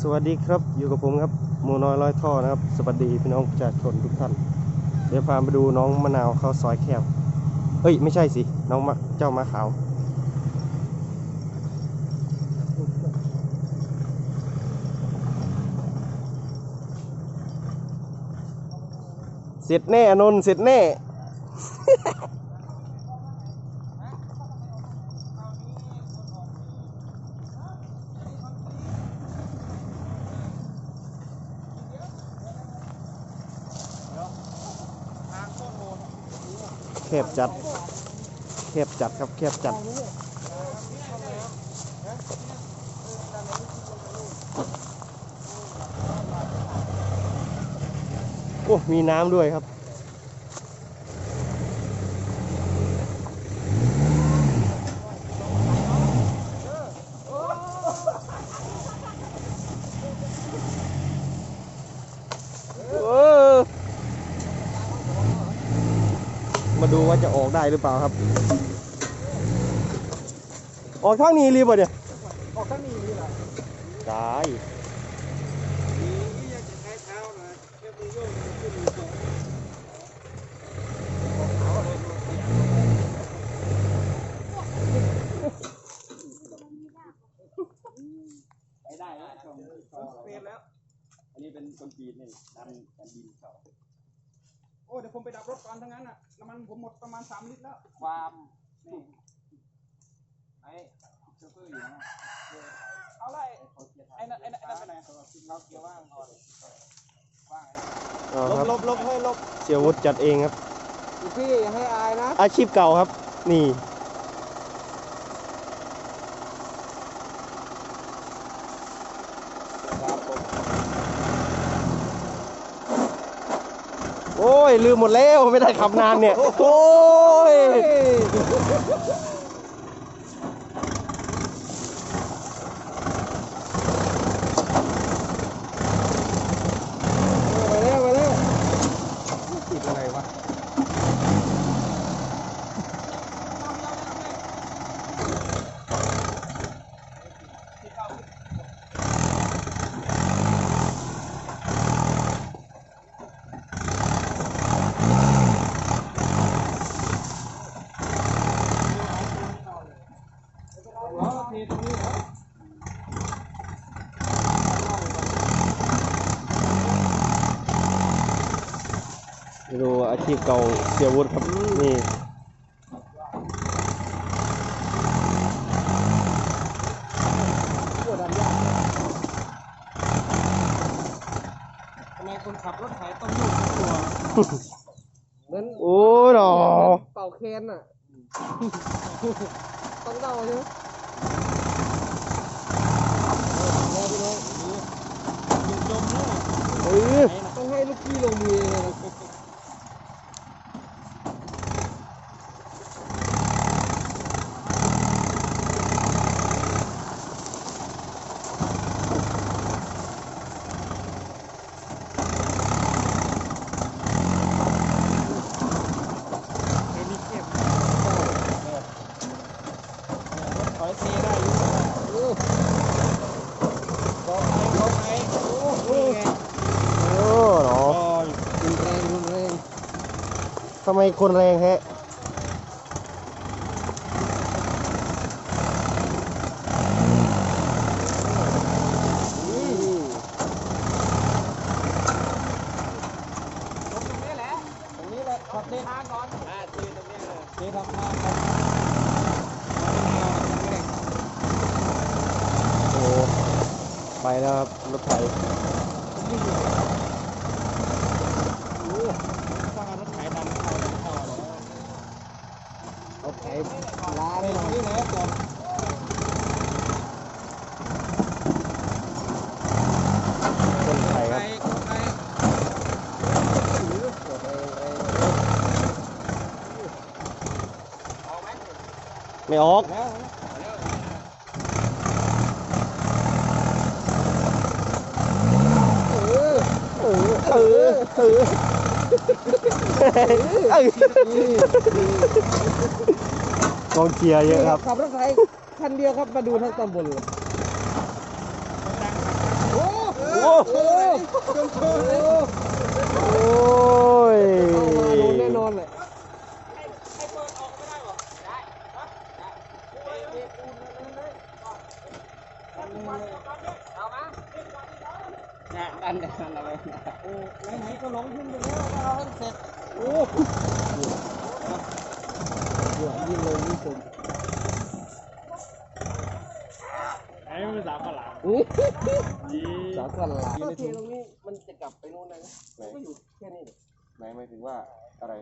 สวัสดีครับอยู่กับผมครับหมูน้อยร้อยท่อนะครับ สวัสดีพี่น้องประชาชนทุกท่าน เดี๋ยวพาไปดูน้องมะนาวเข้าซอยแคบเอ้ยไม่ใช่สิ น้องมะเจ้ามะขาว เสร็จแน่อนนท์เสร็จแน่ แคบจัดแคบจัดครับแคบจัดโอ้มีน้ำด้วยครับ มาดูว่าจะออกได้หรือเปล่าครับ ออกข้างนี้รีบป่ะเนี่ยออกข้างนี้นี่แหละได้นี่อยากจะใช้เท้าหน่อยแค่มือโยกมันขึ้นมือสองไปได้แล้วสองสองเฟสแล้วอันนี้เป็นคนจีนนี่ดันกันดินเขา โอ้เดี๋ยวผมไปดับรถก่อนทั้งนั้นอะน้ำมันผมหมดประมาณสามลิตรแล้ว ความนี่ไอ้โชเฟอร์อยู่นะเอาไรเขาเกียร์ไทไอ้ยนั่นไอ้นั่นไอ้นั่นไปไหนเขาเกียร์ว่างพอเลยว่างเอาลครับบลบลบให้ลบเสียวุฒิจัดเองครับ พี่อย่าให้อายนะ อาชีพเก่าครับ นี่ โอ้ยลืมหมดแล้วไม่ได้ขับนานเนี่ย โอ้ย มาแล้วมาแล้ว ติดอะไรวะ อ๋อเทตรงนี้เหรอ ดูอาชีพเก่าเสียวุฒิครับนี่ปวดดันยากทำไมคนขับรถไถต้องโยกตัวเหมือนโอ้ยหนอเป่าเคนอะ ต้องเดาใช่ไหมพี่น้องเออต้องให้ลูกพี่ลงมือเลยนะ ถอยเทได้อยู่ เออ บอกไอ้บอกไอ้โอ้โหไง โอ้หนอ รุนแรงรุนแรง ทำไมคนแรงแฮะ ตรงนี้แหละ ตรงนี้แหละขอเททางก่อนอ่าเทตรงนี้เลยเททำทางก่อนโอ้ไปแล้วครับรถไถ ฟังรถไถดันเข้าดันเข้าเลย เอาไถล้าเท กอนคนไทยครับไอ้ไอ้ไม่ออกแล้วเออเออเออเออเออกองเชียร์เยอะครับ ขับรถไถคันเดียวครับมาดูทั้งตำบลเลยโอ้โอ้ยโดนแน่นอนเลยดันดันอะไรไหนๆก็ลงขึ้นไปแล้วเอาให้เสร็จ โอ้เดี๋ยวยิ่งเลยยิ่งผมไอ้มันสามขลาสาขันหลาเทตรงนี้มันจะกลับไปนู่นนะก็อยู่แค่นี้ไหนหมายถึงว่าอะไร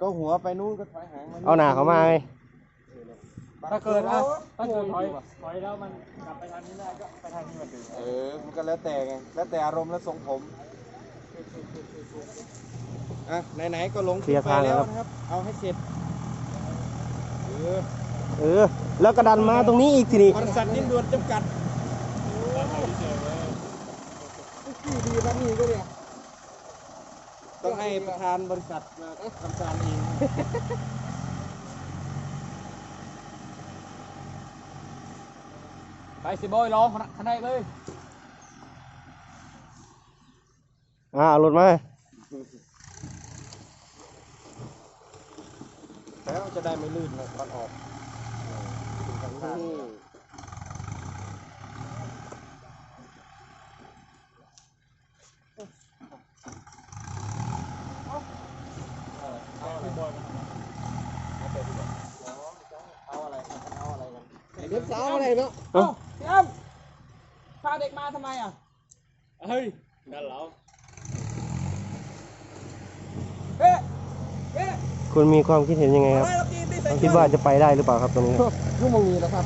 ก็หัวไปนู่นก็ถอยหางมันเอาหนาเขามาไงถ้าเกิดอะถ้าเกิดถอยถอยแล้วมันกลับไปทางนี้ได้ก็ไปทางนี้เหมือนเดิมเออมันก็แล้วแต่ไงแล้วแต่อารมณ์และทรงผม อะไหนๆก็ลงเคลียร์ทางแล้วครับนะครับ เอาให้เสร็จเออเออ แล้วก็ดันมาตรงนี้อีกทีนี้บริษัทนิ่มด่วนจำกัดที่ดีครับนี่ก็เนี่ยต้องให้ประธานบริษัทมาทำการเองไปสิบอยรอข้างในเลยอ่าเอารถม แล้วจะได้ไม่ลื่นนะตอนออกเป็นข้างข้างเอาอะไรเอาอะไรกันเด็กสาวอะไรเนาะเอ้าพี่อ้ำพาเด็กมาทำไมอะ เฮ้ยนั่นเหรอเอ๊ะเอ๊ะ คุณมีความคิดเห็นยังไงครับไม่เรากินดิใส่คิดว่าจะไปได้หรือเปล่าครับตรงนี้ครับยุ่งมงนี้แล้วครับ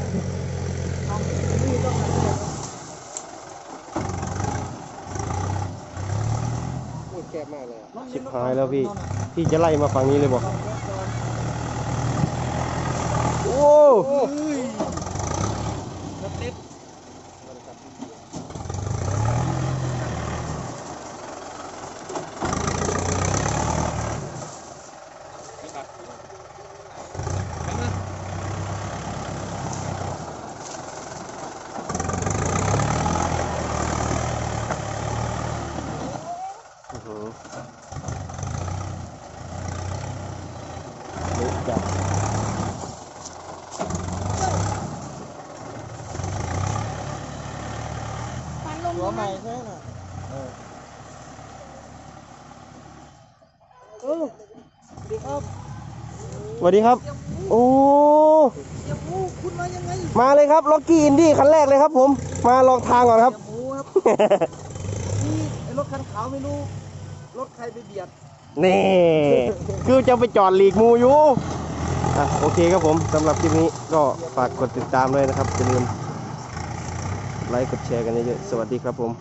โอ้ยแคบมากเลยอะชิบหายแล้วพี่พี่จะไล่มาฝั่งนี้เลยบอกโอ้รถติดอื้อ หัวใหม่ใช่ไหมน่ะเออดีครับสวัสดีครับ โอ้เสียบูคุณมายังไงมาเลยครับล็อกกี้อินดี้คันแรกเลยครับ ผม มาลองทางก่อนครับ เสียบูครับนี่ไอ้รถคันขาวไม่รู้ รถใครไปเบียด นี่ คือจะไปจอดหลีกมูอยู่อะโอเคครับผมสำหรับคลิปนี้ก็ฝากกดติดตามด้วยนะครับอย่าลืม ไลค์กดแชร์กันเยอะๆสวัสดีครับผม